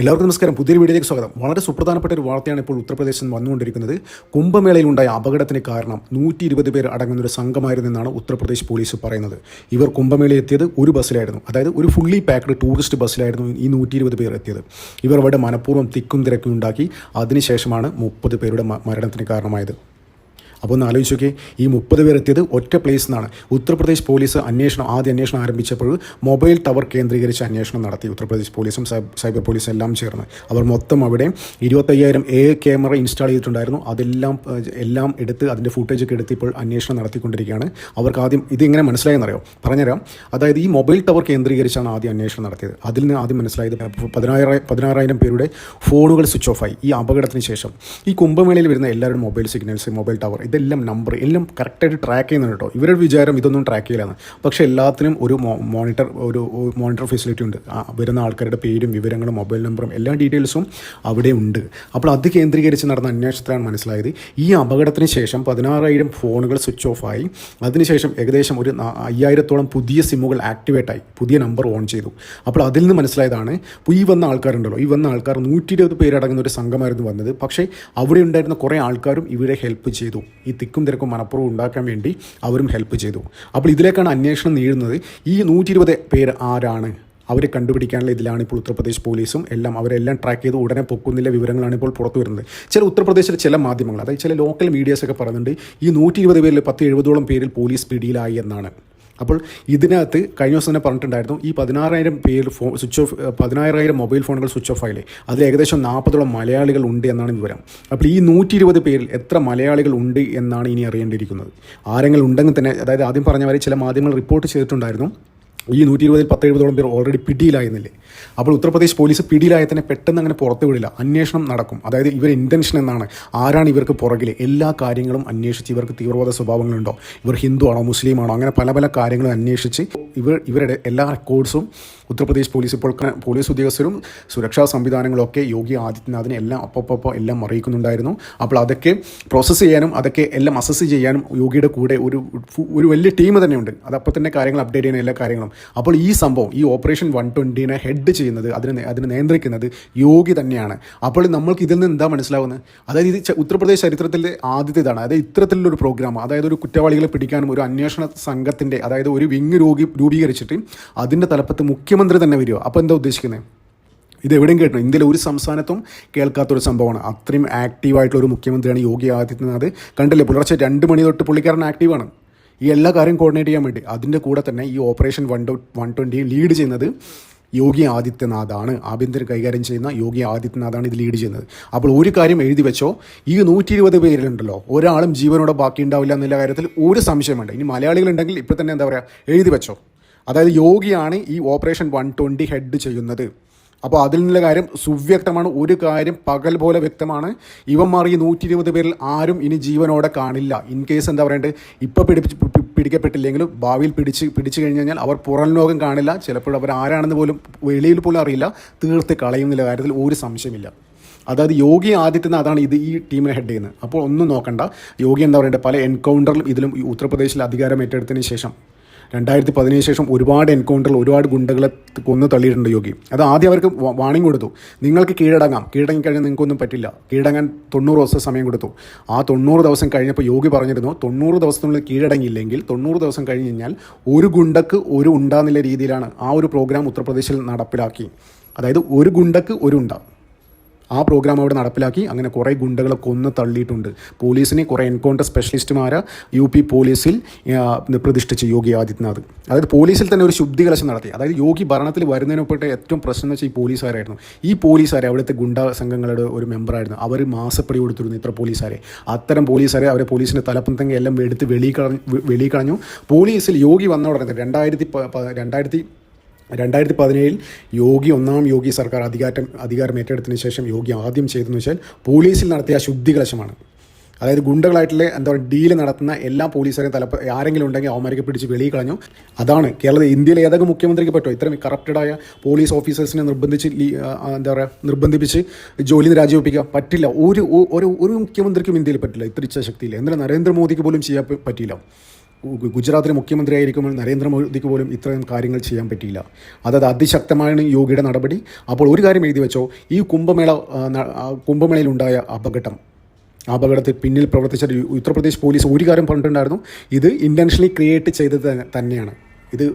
എല്ലാവർക്കും നമസ്കാരം. പുതിയൊരു വീഡിയോയിലേക്ക് സ്വാഗതം. വളരെ സുപ്രധാനപ്പെട്ട ഒരു വാർത്തയാണ് ഇപ്പോൾ ഉത്തർപ്രദേശിൽ വന്നുകൊണ്ടിരിക്കുന്നത്. കുംഭമേളയിലുണ്ടായ അപകടത്തിന് കാരണം നൂറ്റി ഇരുപത് പേർ അടങ്ങുന്ന ഒരു സംഘമായിരുന്നെന്നാണ് ഉത്തർപ്രദേശ് പോലീസ് പറയുന്നത്. ഇവർ കുംഭമേളയിൽ എത്തിയത് ഒരു ബസ്സിലായിരുന്നു. അതായത് ഒരു ഫുള്ളി പാക്ക്ഡ് ടൂറിസ്റ്റ് ബസ്സിലായിരുന്നു ഈ നൂറ്റി ഇരുപത് പേർ എത്തിയത്. ഇവർ അവിടെ മനഃപൂർവം തിക്കും തിരക്കും ഉണ്ടാക്കി. അതിനുശേഷമാണ് മുപ്പത് പേരുടെ മരണത്തിന് കാരണമായത്. അപ്പോൾ ഒന്ന് ആലോചിച്ച് നോക്കിയേ. ഈ മുപ്പത് പേർ എത്തിയത് ഒറ്റ പ്ലേസ് നിന്നാണ് ഉത്തർപ്രദേശ് പോലീസ് അന്വേഷണം ആദ്യ അന്വേഷണം ആരംഭിച്ചപ്പോൾ മൊബൈൽ ടവർ കേന്ദ്രീകരിച്ച് അന്വേഷണം നടത്തി. ഉത്തർപ്രദേശ് പോലീസും സൈബ- സൈബർ പോലീസും എല്ലാം ചേർന്ന്. അവർ മൊത്തം അവിടെ ഇരുപത്തയ്യായിരം എ ക്യാമറ ഇൻസ്റ്റാൾ ചെയ്തിട്ടുണ്ടായിരുന്നു. അതെല്ലാം എല്ലാം എടുത്ത് അതിന്റെ ഫുട്ടേജ് ഒക്കെ എടുത്ത് ഇപ്പോൾ അന്വേഷണം നടത്തിക്കൊണ്ടിരിക്കുകയാണ്. അവർക്ക് ആദ്യം ഇതിങ്ങനെ മനസ്സിലായെന്നറിയോ? പറഞ്ഞുതരാം. അതായത് ഈ മൊബൈൽ ടവർ കേന്ദ്രീകരിച്ചാണ് ആദ്യം അന്വേഷണം നടത്തിയത്. അതിൽ നിന്ന് ആദ്യം മനസ്സിലായത് പതിനായിരം പതിനാറായിരം പേരുടെ ഫോണുകൾ സ്വിച്ച് ഓഫായി ഈ അപകടത്തിന് ശേഷം. ഈ കുംഭമേളയിൽ വരുന്ന എല്ലാവരുടെ മൊബൈൽ സിഗ്നൽസ് മൊബൈൽ ടവർ ഇതെല്ലാം നമ്പർ എല്ലാം കറക്റ്റായിട്ട് ട്രാക്ക് ചെയ്യുന്നുണ്ട് കേട്ടോ. ഇവരുടെ വിചാരം ഇതൊന്നും ട്രാക്ക് ചെയ്യില്ലെന്ന് പക്ഷേ എല്ലാത്തിനും ഒരു മോണിറ്റർ ഒരു മോണിറ്റർ ഫെസിലിറ്റി ഉണ്ട്. വരുന്ന ആൾക്കാരുടെ പേരും വിവരങ്ങളും മൊബൈൽ നമ്പറും എല്ലാ ഡീറ്റെയിൽസും അവിടെ ഉണ്ട്. അപ്പോൾ അത് കേന്ദ്രീകരിച്ച് നടന്ന അന്വേഷണത്തിലാണ് മനസ്സിലായത്. ഈ അപകടത്തിന് ശേഷം പതിനാറായിരം ഫോണുകൾ സ്വിച്ച് ഓഫ് ആയി. അതിനുശേഷം ഏകദേശം ഒരു അയ്യായിരത്തോളം പുതിയ സിമ്മുകൾ ആക്ടിവേറ്റ് ആയി. പുതിയ നമ്പർ ഓൺ ചെയ്തു. അപ്പോൾ അതിൽ നിന്ന് മനസ്സിലായതാണ് ഈ വന്ന ആൾക്കാരുണ്ടല്ലോ ഈ വന്ന ആൾക്കാർ നൂറ്റി ഇരുപത് പേരടങ്ങുന്ന ഒരു സംഘമായിരുന്നു വന്നത്. പക്ഷേ അവിടെ ഉണ്ടായിരുന്ന കുറേ ആൾക്കാരും ഇവരെ ഹെൽപ്പ് ചെയ്തു. ഈ തിക്കും തിരക്കും മനപ്പുറവും ഉണ്ടാക്കാൻ വേണ്ടി അവരും ഹെൽപ്പ് ചെയ്തു. അപ്പോൾ ഇതിലേക്കാണ് അന്വേഷണം നീഴുന്നത് ഈ നൂറ്റി ഇരുപത് പേര് ആരാണ്? അവരെ കണ്ടുപിടിക്കാനുള്ള ഇതിലാണ് ഇപ്പോൾ ഉത്തർപ്രദേശ് പോലീസും എല്ലാം അവരെല്ലാം ട്രാക്ക് ചെയ്ത് ഉടനെ പൊക്കുന്നില്ല വിവരങ്ങളാണ് ഇപ്പോൾ പുറത്തു വരുന്നത്. ചില ഉത്തർപ്രദേശിലെ ചില മാധ്യമങ്ങൾ അതായത് ചില ലോക്കൽ മീഡിയാസൊക്കെ പറയുന്നുണ്ട് ഈ നൂറ്റി ഇരുപത് പേരിൽ പത്ത് എഴുപതോളം പേരിൽ പോലീസ് പിടിയിലായി എന്നാണ്. അപ്പോൾ ഇതിനകത്ത് കഴിഞ്ഞ ദിവസം തന്നെ പറഞ്ഞിട്ടുണ്ടായിരുന്നു ഈ പതിനാറായിരം പേര് ഫോൺ സ്വിച്ച് ഓഫ് പതിനാറായിരം മൊബൈൽ ഫോണുകൾ സ്വിച്ച് ഓഫ് ആയില്ലേ? അതിൽ ഏകദേശം നാൽപ്പതോളം മലയാളികൾ ഉണ്ട് എന്നാണ് വിവരം. അപ്പോൾ ഈ നൂറ്റി ഇരുപത് പേരിൽ എത്ര മലയാളികൾ ഉണ്ട് എന്നാണ് ഇനി അറിയേണ്ടിയിരിക്കുന്നത്. ആരെങ്കിലും ഉണ്ടെങ്കിൽ തന്നെ അതായത് ആദ്യം പറഞ്ഞ വരെ ചില മാധ്യമങ്ങൾ റിപ്പോർട്ട് ചെയ്തിട്ടുണ്ടായിരുന്നു. ഈ നൂറ്റി ഇരുപതിൽ പത്ത് എഴുപതോളം പേർ ഓൾറെഡി പിടിയിലായിരുന്നില്ലേ? അപ്പോൾ ഉത്തർപ്രദേശ് പോലീസ് പിടിയിലായ തന്നെ പെട്ടെന്ന് അങ്ങനെ പുറത്തു വിടില്ല. അന്വേഷണം നടക്കും. അതായത് ഇവർ ഇന്റൻഷൻ എന്നാണ്. ആരാണ് ഇവർക്ക് പുറകിൽ എല്ലാ കാര്യങ്ങളും അന്വേഷിച്ച് ഇവർക്ക് തീവ്രവാദ സ്വഭാവങ്ങളുണ്ടോ? ഇവർ ഹിന്ദു ആണോ മുസ്ലിം ആണോ അങ്ങനെ പല പല കാര്യങ്ങളും അന്വേഷിച്ച് ഇവർ ഇവരുടെ എല്ലാ റെക്കോർഡ്സും ഉത്തർപ്രദേശ് പോലീസ് ഇപ്പോൾ പോലീസ് ഉദ്യോഗസ്ഥരും സുരക്ഷാ സംവിധാനങ്ങളൊക്കെ യോഗി ആദിത്യനാഥിനെ എല്ലാം അപ്പപ്പോൾ എല്ലാം അറിയിക്കുന്നുണ്ടായിരുന്നു. അപ്പോൾ അതൊക്കെ പ്രോസസ്സ് ചെയ്യാനും അതൊക്കെ എല്ലാം അസസ് ചെയ്യാനും യോഗിയുടെ കൂടെ ഒരു ഒരു വലിയ ടീം തന്നെയുണ്ട്. അതപ്പോൾ തന്നെ കാര്യങ്ങൾ അപ്ഡേറ്റ് ചെയ്യുന്ന എല്ലാ കാര്യങ്ങളും. അപ്പോൾ ഈ സംഭവം ഈ ഓപ്പറേഷൻ വൺ ട്വന്റീനെ ഹെഡ് ചെയ്യുന്നത് അതിനെ അതിനെ നിയന്ത്രിക്കുന്നത് യോഗി തന്നെയാണ്. അപ്പോൾ നമ്മൾക്ക് ഇതിൽ നിന്ന് എന്താ മനസ്സിലാവുന്നത്? അതായത് ഇത് ഉത്തർപ്രദേശ് ചരിത്രത്തിലെ ആദ്യത്തെ ഇതാണ്. അതായത് ഇത്തരത്തിലുള്ളൊരു പ്രോഗ്രാം അതായത് ഒരു കുറ്റവാളികളെ പിടിക്കാനും ഒരു അന്വേഷണ സംഘത്തിന്റെ അതായത് ഒരു വിങ് രോഗി രൂപീകരിച്ചിട്ട് അതിന്റെ തലപ്പത്ത് മുഖ്യമന്ത്രി തന്നെ വരിക അപ്പോൾ എന്താ ഉദ്ദേശിക്കുന്നത് ഇത് എവിടെയും കേട്ടോ ഇന്ത്യയിലെ ഒരു സംസ്ഥാനത്തും കേൾക്കാത്തൊരു സംഭവമാണ്. അത്രയും ആക്റ്റീവായിട്ടുള്ള ഒരു മുഖ്യമന്ത്രിയാണ് യോഗി ആദിത്യനാഥ്. കണ്ടില്ലേ പുലർച്ചെ രണ്ട് മണി തൊട്ട് പുള്ളിക്കാരൻ ആക്റ്റീവാണ് ഈ എല്ലാ കാര്യം കോർഡിനേറ്റ് ചെയ്യാൻ വേണ്ടി. അതിന്റെ കൂടെ തന്നെ ഈ operation one one twenty lead ചെയ്യുന്നത് യോഗി ആദിത്യനാഥാണ്. ആഭ്യന്തരം കൈകാര്യം ചെയ്യുന്ന യോഗി ആദിത്യനാഥാണ് ഇത് ലീഡ് ചെയ്യുന്നത്. അപ്പോൾ ഒരു കാര്യം എഴുതി വെച്ചോ. ഈ നൂറ്റി ഇരുപത് പേരിലുണ്ടല്ലോ. ഒരാളും ജീവനോടെ ബാക്കി ഉണ്ടാവില്ല എന്നുള്ള കാര്യത്തിൽ ഒരു സംശയം വേണ്ട ഇനി മലയാളികളുണ്ടെങ്കിൽ ഇപ്പോൾ തന്നെ എന്താ പറയുക എഴുതി വെച്ചോ. അതായത് യോഗിയാണ് ഈ ഓപ്പറേഷൻ വൺ ട്വന്റി ഹെഡ് ചെയ്യുന്നത്. അപ്പോൾ അതിൽ നിന്നുള്ള കാര്യം സുവ്യക്തമാണ്. ഒരു കാര്യം പകൽ പോലെ വ്യക്തമാണ്. ഇവന്മാർ ഈ നൂറ്റി ഇരുപത് പേരിൽ ആരും ഇനി ജീവനോടെ കാണില്ല. ഇൻ കേസ് എന്താ പറയേണ്ടത് ഇപ്പോൾ പിടിപ്പിച്ച് പിടിക്കപ്പെട്ടില്ലെങ്കിലും ഭാവിയിൽ പിടിച്ച് പിടിച്ചു കഴിഞ്ഞ് കഴിഞ്ഞാൽ അവർ പുറം ലോകം കാണില്ല. ചിലപ്പോൾ അവർ ആരാണെന്ന് പോലും വെളിയിൽ പോലും അറിയില്ല. തീർത്ത് കളയുന്ന കാര്യത്തിൽ ഒരു സംശയമില്ല. അതായത് യോഗി ആദിത്യനാഥാണ് ഇത് ഈ ടീമിനെ ഹെഡ് ചെയ്യുന്നത്. അപ്പോൾ ഒന്നും നോക്കണ്ട. യോഗി എന്താ പറയേണ്ടത് പല എൻകൗണ്ടറിലും ഇതിലും ഉത്തർപ്രദേശിൽ അധികാരം ഏറ്റെടുത്തതിന് ശേഷം രണ്ടായിരത്തി പതിനേഴ് ശേഷം ഒരുപാട് എൻകൗണ്ടറിൽ ഒരുപാട് ഗുണ്ടകളെ കൊന്നു തള്ളിയിട്ടുണ്ട് യോഗി. അത് ആദ്യം അവർക്ക് വാണിംഗ് കൊടുത്തു. നിങ്ങൾക്ക് കീഴടങ്ങാം. കീഴടങ്ങിക്കഴിഞ്ഞാൽ നിങ്ങൾക്കൊന്നും പറ്റില്ല. കീഴടങ്ങാൻ തൊണ്ണൂറ് ദിവസം സമയം കൊടുത്തു. ആ തൊണ്ണൂറ് ദിവസം കഴിഞ്ഞപ്പോൾ യോഗി പറഞ്ഞിരുന്നു തൊണ്ണൂറ് ദിവസത്തിനുള്ളിൽ കീഴടങ്ങിയില്ലെങ്കിൽ തൊണ്ണൂറ് ദിവസം കഴിഞ്ഞ് കഴിഞ്ഞാൽ ഒരു ഗുണ്ടക്ക് ഒരു ഉണ്ടാന്നുള്ള രീതിയിലാണ് ആ ഒരു പ്രോഗ്രാം ഉത്തർപ്രദേശിൽ നടപ്പിലാക്കി. അതായത് ഒരു ഗുണ്ടക്ക് ഒരു ഉണ്ട. ആ പ്രോഗ്രാം അവിടെ നടപ്പിലാക്കി. അങ്ങനെ കുറേ ഗുണ്ടകളെ കൊന്ന് തള്ളിയിട്ടുണ്ട്. പോലീസിനെ കുറേ എൻകൗണ്ടർ സ്പെഷ്യലിസ്റ്റുമാരെ യു പി പോലീസിൽ പ്രതിഷ്ഠിച്ച് യോഗി ആദിത്യനാഥ്. അതായത് പോലീസിൽ തന്നെ ഒരു ശുദ്ധി കലശം നടത്തി. അതായത് യോഗി ഭരണത്തിൽ വരുന്നതിനൊപ്പിട്ട് ഏറ്റവും പ്രശ്നം എന്ന് വെച്ചാൽ ഈ പോലീസുകാരായിരുന്നു. ഈ പോലീസുകാരെ അവിടുത്തെ ഗുണ്ട സംഘങ്ങളുടെ ഒരു മെമ്പറായിരുന്നു. അവർ മാസപ്പടി കൊടുത്തിരുന്നു ഇത്ര പോലീസുകാരെ. അത്തരം പോലീസുകാരെ അവരെ പോലീസിന്റെ തലപ്പന്തങ്ങ എല്ലാം എടുത്ത് വെളിയിൽ കളഞ്ഞു വെളിയിൽ കളഞ്ഞു. പോലീസിൽ യോഗി വന്ന ഉടനെ രണ്ടായിരത്തി രണ്ടായിരത്തി രണ്ടായിരത്തി പതിനേഴിൽ യോഗി ഒന്നാം യോഗി സർക്കാർ അധികാരം അധികാരം ഏറ്റെടുത്തതിന് ശേഷം യോഗി ആദ്യം ചെയ്തതെന്ന് വെച്ചാൽ പോലീസിൽ നടത്തിയ ശുദ്ധികലശമാണ്. അതായത് ഗുണ്ടകളായിട്ടുള്ള എന്താ പറയുക ഡീൽ നടത്തുന്ന എല്ലാ പോലീസുകാരെയും തലപ്പ് ആരെങ്കിലും ഉണ്ടെങ്കിൽ അവന്മാരൊക്കെ പിടിച്ച് വെളിയിൽ കളഞ്ഞു. അതാണ് കേരളത്തിൽ ഇന്ത്യയിലെ ഏതൊക്കെ മുഖ്യമന്ത്രിക്ക് പറ്റുമോ? ഇത്രയും കറപ്റ്റഡായ പോലീസ് ഓഫീസേഴ്സിനെ നിർബന്ധിച്ച് എന്താ പറയുക നിർബന്ധിപ്പിച്ച് ജോലി നിന്ന് രാജിവെപ്പിക്കുക പറ്റില്ല. ഒരു ഒരു ഒരു മുഖ്യമന്ത്രിക്കും ഇന്ത്യയിൽ പറ്റില്ല ഇത്ര ഇച്ഛാശക്തിയില്ല. എന്നാൽ നരേന്ദ്രമോദിക്ക് പോലും ചെയ്യാൻ പറ്റിയില്ല. ഗുജറാത്തിലെ മുഖ്യമന്ത്രിയായിരിക്കുമ്പോൾ നരേന്ദ്രമോദിക്ക് പോലും ഇത്രയും കാര്യങ്ങൾ ചെയ്യാൻ പറ്റിയില്ല. അതായത് അതിശക്തമാണ് യോഗിയുടെ നടപടി. അപ്പോൾ ഒരു കാര്യം എഴുതി വെച്ചോ ഈ കുംഭമേള കുംഭമേളയിലുണ്ടായ അപകടം. അപകടത്തിൽ പിന്നിൽ പ്രവർത്തിച്ച ഉത്തർപ്രദേശ് പോലീസ് ഒരു കാര്യം പറഞ്ഞിട്ടുണ്ടായിരുന്നു. ഇത് ഇന്റൻഷനലി ക്രിയേറ്റ് ചെയ്തത് തന്നെയാണ്. ഇത്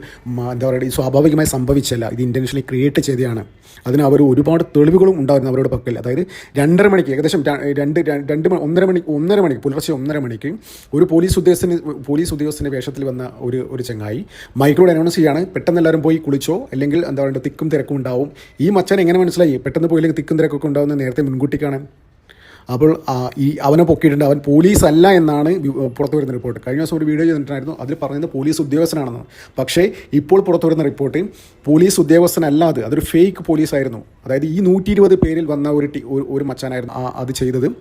എന്താ പറയുക സ്വാഭാവികമായി സംഭവിച്ചല്ല. ഇത് ഇന്റൻഷനലി ക്രിയേറ്റ് ചെയ്തതാണ് അതിന് അവർ ഒരുപാട് തെളിവുകളും ഉണ്ടായിരുന്നു അവരുടെ പക്കൽ. അതായത് രണ്ടര മണിക്ക് ഏകദേശം രണ്ട് രണ്ട് ഒന്നര മണി ഒന്നര മണിക്ക് പുലർച്ചെ ഒന്നര മണിക്ക് ഒരു പോലീസ് ഉദ്യോഗസ്ഥന് പോലീസ് ഉദ്യോഗസ്ഥന്റെ വേഷത്തിൽ വന്ന ഒരു ഒരു ചങ്ങായി മൈക്രോഡ് അനൗൺസ് ചെയ്യാണ് പെട്ടെന്ന് എല്ലാവരും പോയി കുളിച്ചോ അല്ലെങ്കിൽ എന്താ പറയുക തിക്കും തിരക്കും ഉണ്ടാവും. ഈ മച്ചാൻ എങ്ങനെ മനസ്സിലായി? പെട്ടെന്ന് പോയില്ലെങ്കിൽ തിക്കും തിരക്കൊക്കെ ഉണ്ടാവുന്ന നേരത്തെ മുൻകൂട്ടി കാണാൻ അപ്പോൾ ഈ അവനെ പൊക്കിയിട്ടുണ്ട്. അവൻ പോലീസ് അല്ല എന്നാണ് പുറത്തു വരുന്ന റിപ്പോർട്ട്. കഴിഞ്ഞ ദിവസം ഒരു വീഡിയോ ചെയ്തിട്ടുണ്ടായിരുന്നു. അതിൽ പറയുന്നത് പോലീസ് ഉദ്യോഗസ്ഥനാണെന്ന്. പക്ഷേ ഇപ്പോൾ പുറത്തു വരുന്ന റിപ്പോർട്ട് പോലീസ് ഉദ്യോഗസ്ഥനല്ല അത്. അതൊരു ഫേക്ക് പോലീസായിരുന്നു. അതായത് ഈ നൂറ്റി പേരിൽ വന്ന ഒരു- ഒരു മച്ചാനായിരുന്നു അത് ചെയ്തത്.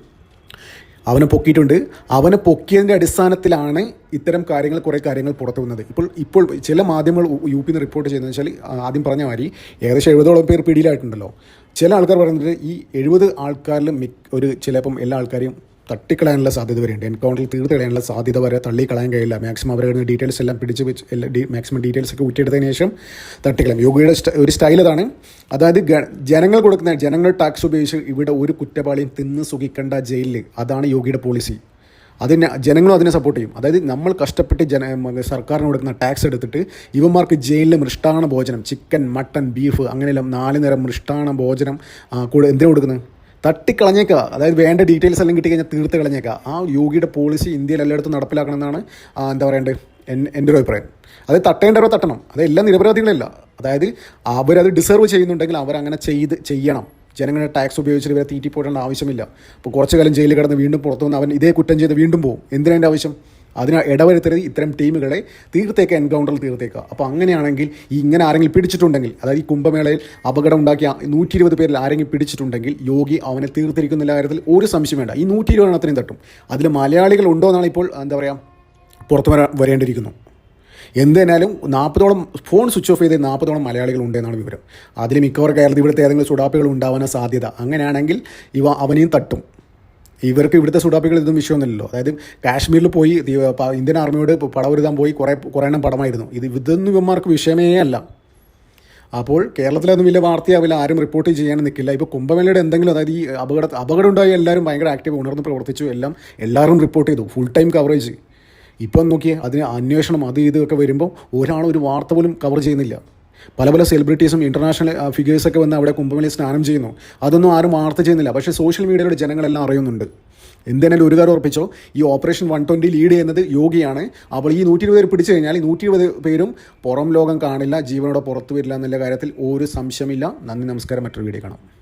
അവനെ പൊക്കിയിട്ടുണ്ട്. അവനെ പൊക്കിയതിന്റെ അടിസ്ഥാനത്തിലാണ് ഇത്തരം കാര്യങ്ങൾ കുറേ കാര്യങ്ങൾ പുറത്തു വന്നത്. ഇപ്പോൾ ഇപ്പോൾ ചില മാധ്യമങ്ങൾ യു പിന്ന് റിപ്പോർട്ട് ചെയ്യുന്നത് വെച്ചാൽ ആദ്യം പറഞ്ഞ മാതിരി ഏകദേശം എഴുപതോളം പേർ പിടിയിലായിട്ടുണ്ടല്ലോ. ചില ആൾക്കാർ പറയുന്നത് ഈ എഴുപത് ആൾക്കാരിലും മിക്ക ഒരു ചിലപ്പം എല്ലാ ആൾക്കാരെയും തട്ടിക്കളയാനുള്ള സാധ്യത വരെയുണ്ട്. എൻകൗണ്ടറിൽ തീർത്ത് കളയാനുള്ള സാധ്യത വരെ തള്ളിക്കളയാൻ കഴിയില്ല. മാക്സിമം അവരുടെ ഡീറ്റെയിൽസ് എല്ലാം പിടിച്ച് വെച്ച് എല്ലാ മാക്സിമം ഡീറ്റെയിൽസ് ഒക്കെ ഊറ്റിയെടുത്തതിന് ശേഷം തട്ടിക്കളയും. യോഗയുടെ ഒരു സ്റ്റൈൽ അതാണ് അതായത് ജനങ്ങൾ കൊടുക്കുന്ന ജനങ്ങൾ ടാക്സ് ഉപയോഗിച്ച് ഇവിടെ ഒരു കുറ്റവാളിയും തിന്ന് സുഖിക്കേണ്ട ജയിലിൽ അതാണ് യോഗിയുടെ പോളിസി അതിനെ ജനങ്ങളും അതിനെ സപ്പോർട്ട് ചെയ്യും. അതായത് നമ്മൾ കഷ്ടപ്പെട്ട് ജന സർക്കാരിന് കൊടുക്കുന്ന ടാക്സ് എടുത്തിട്ട് ഇവന്മാർക്ക് ജയിലിൽ മൃഷ്ടാണ ഭോജനം ചിക്കൻ മട്ടൻ ബീഫ് അങ്ങനെയെല്ലാം നാല് നേരം മൃഷ്ടാണ ഭോജനം എന്തിനാണ് കൂടെ എന്തിനാ കൊടുക്കുന്നത്? തട്ടിക്കളഞ്ഞേക്കുക. അതായത് വേണ്ട ഡീറ്റെയിൽസ് എല്ലാം കിട്ടി കഴിഞ്ഞാൽ തീർത്ത് കളഞ്ഞേക്കുക. ആ യോഗിയുടെ പോളിസി ഇന്ത്യയിൽ എല്ലായിടത്തും നടപ്പിലാക്കണം എന്നാണ് ആ, എന്താ പറയേണ്ടത് എൻ- എന്റെ ഒരു അഭിപ്രായം. അത് തട്ടേണ്ടവരെ തട്ടണം. അതെല്ലാം നിരപരാധികളല്ല അതായത് അവരത് ഡിസേർവ് ചെയ്യുന്നുണ്ടെങ്കിൽ അവരങ്ങനെ ചെയ്ത് ചെയ്യണം. ജനങ്ങളുടെ ടാക്സ് ഉപയോഗിച്ചിട്ട് ഇവരെ തീറ്റി പോടേണ്ട ആവശ്യമില്ല. അപ്പോൾ കുറച്ച് കാലം ജയിലിൽ കിടന്ന് വീണ്ടും പുറത്തു വന്ന് അവൻ ഇതേ കുറ്റം ചെയ്ത് വീണ്ടും പോകും എന്തിനതിന്റെ ആവശ്യം? അതിന് ഇടവരുത്തരുത് ഇത്തരം ടീമുകളെ തീർത്തേക്ക് എൻകൗണ്ടറിൽ തീർത്തേക്കുക അപ്പോൾ അങ്ങനെയാണെങ്കിൽ ഈ ഇങ്ങനെ ആരെങ്കിലും പിടിച്ചിട്ടുണ്ടെങ്കിൽ അതായത് ഈ കുംഭമേളയിൽ അപകടം ഉണ്ടാക്കിയ നൂറ്റി ഇരുപത് പേരിൽ ആരെങ്കിലും പിടിച്ചിട്ടുണ്ടെങ്കിൽ യോഗി അവനെ തീർത്തിരിക്കുന്ന കാര്യത്തിൽ ഒരു സംശയം വേണ്ട. ഈ നൂറ്റി ഇരുപത് എണ്ണത്തിനും തട്ടും. അതിൽ മലയാളികൾ ഉണ്ടോ എന്നാണ് ഇപ്പോൾ എന്താ പറയുക പുറത്തു വരാ വരേണ്ടിയിരിക്കുന്നു. എന്തായാലും നാൽപ്പതോളം ഫോൺ സ്വിച്ച് ഓഫ് ചെയ്ത് നാൽപ്പതോളം മലയാളികൾ ഉണ്ടെന്നാണ് വിവരം. അതിൽ മിക്കവാറും കേരളത്തിൽ ഇവിടുത്തെ ഏതെങ്കിലും സുഡാപ്പികൾ ഉണ്ടാവാൻ സാധ്യത. അങ്ങനെയാണെങ്കിൽ ഇവ അവനെയും തട്ടും. ഇവർക്ക് ഇവിടുത്തെ സുഡാപ്പികൾ ഇതൊന്നും വിഷയമൊന്നുമില്ലല്ലോ. അതായത് കാശ്മീരിൽ പോയി ഇന്ത്യൻ ആർമിയോട് പടവരുതാൻ പോയി കുറേ കുറേ എണ്ണം പടമായിരുന്നു. ഇത് ഇതൊന്നും ഇവന്മാർക്ക് വിഷയമേ അല്ല. അപ്പോൾ കേരളത്തിലൊന്നും വലിയ വാർത്തയാവില്ല ആരും റിപ്പോർട്ട് ചെയ്യാൻ നിൽക്കില്ല. ഇപ്പോൾ കുംഭമേളയുടെ എന്തെങ്കിലും അതായത് ഈ അപകട അപകടം ഉണ്ടായി എല്ലാവരും ഭയങ്കര ആക്റ്റീവ് ഉണർന്ന് പ്രവർത്തിച്ചു. എല്ലാം എല്ലാവരും റിപ്പോർട്ട് ചെയ്തു. ഫുൾ ടൈം കവറേജ് ഇപ്പം നോക്കിയേ അതിന് അന്വേഷണം അത് ഇതൊക്കെ വരുമ്പോൾ ഒരാളും ഒരു വാർത്ത പോലും കവർ ചെയ്യുന്നില്ല. പല പല സെലിബ്രിറ്റീസും ഇന്റർനാഷണൽ ഫിഗേഴ്സൊക്കെ വന്ന് അവിടെ കുംഭമേളയിൽ സ്നാനം ചെയ്യുന്നു. അതൊന്നും ആരും വാർത്ത ചെയ്യുന്നില്ല. പക്ഷേ സോഷ്യൽ മീഡിയയുടെ ജനങ്ങളെല്ലാം അറിയുന്നുണ്ട്. എന്തിനാലും ഒരു കാര്യം ഉറപ്പിച്ചോ? ഈ ഓപ്പറേഷൻ വൺ ട്വന്റി ലീഡ് ചെയ്യുന്നത് യോഗിയാണ്. അപ്പോൾ ഈ നൂറ്റി ഇരുപത് പേര് പിടിച്ചു കഴിഞ്ഞാൽ ഈ നൂറ്റി ഇരുപത് പേരും പുറം ലോകം കാണില്ല ജീവനോടെ പുറത്തു വരില്ല എന്നുള്ള കാര്യത്തിൽ ഒരു സംശയമില്ല. നന്ദി നമസ്കാരം. മറ്റൊരു വീഡിയോ കാണാം.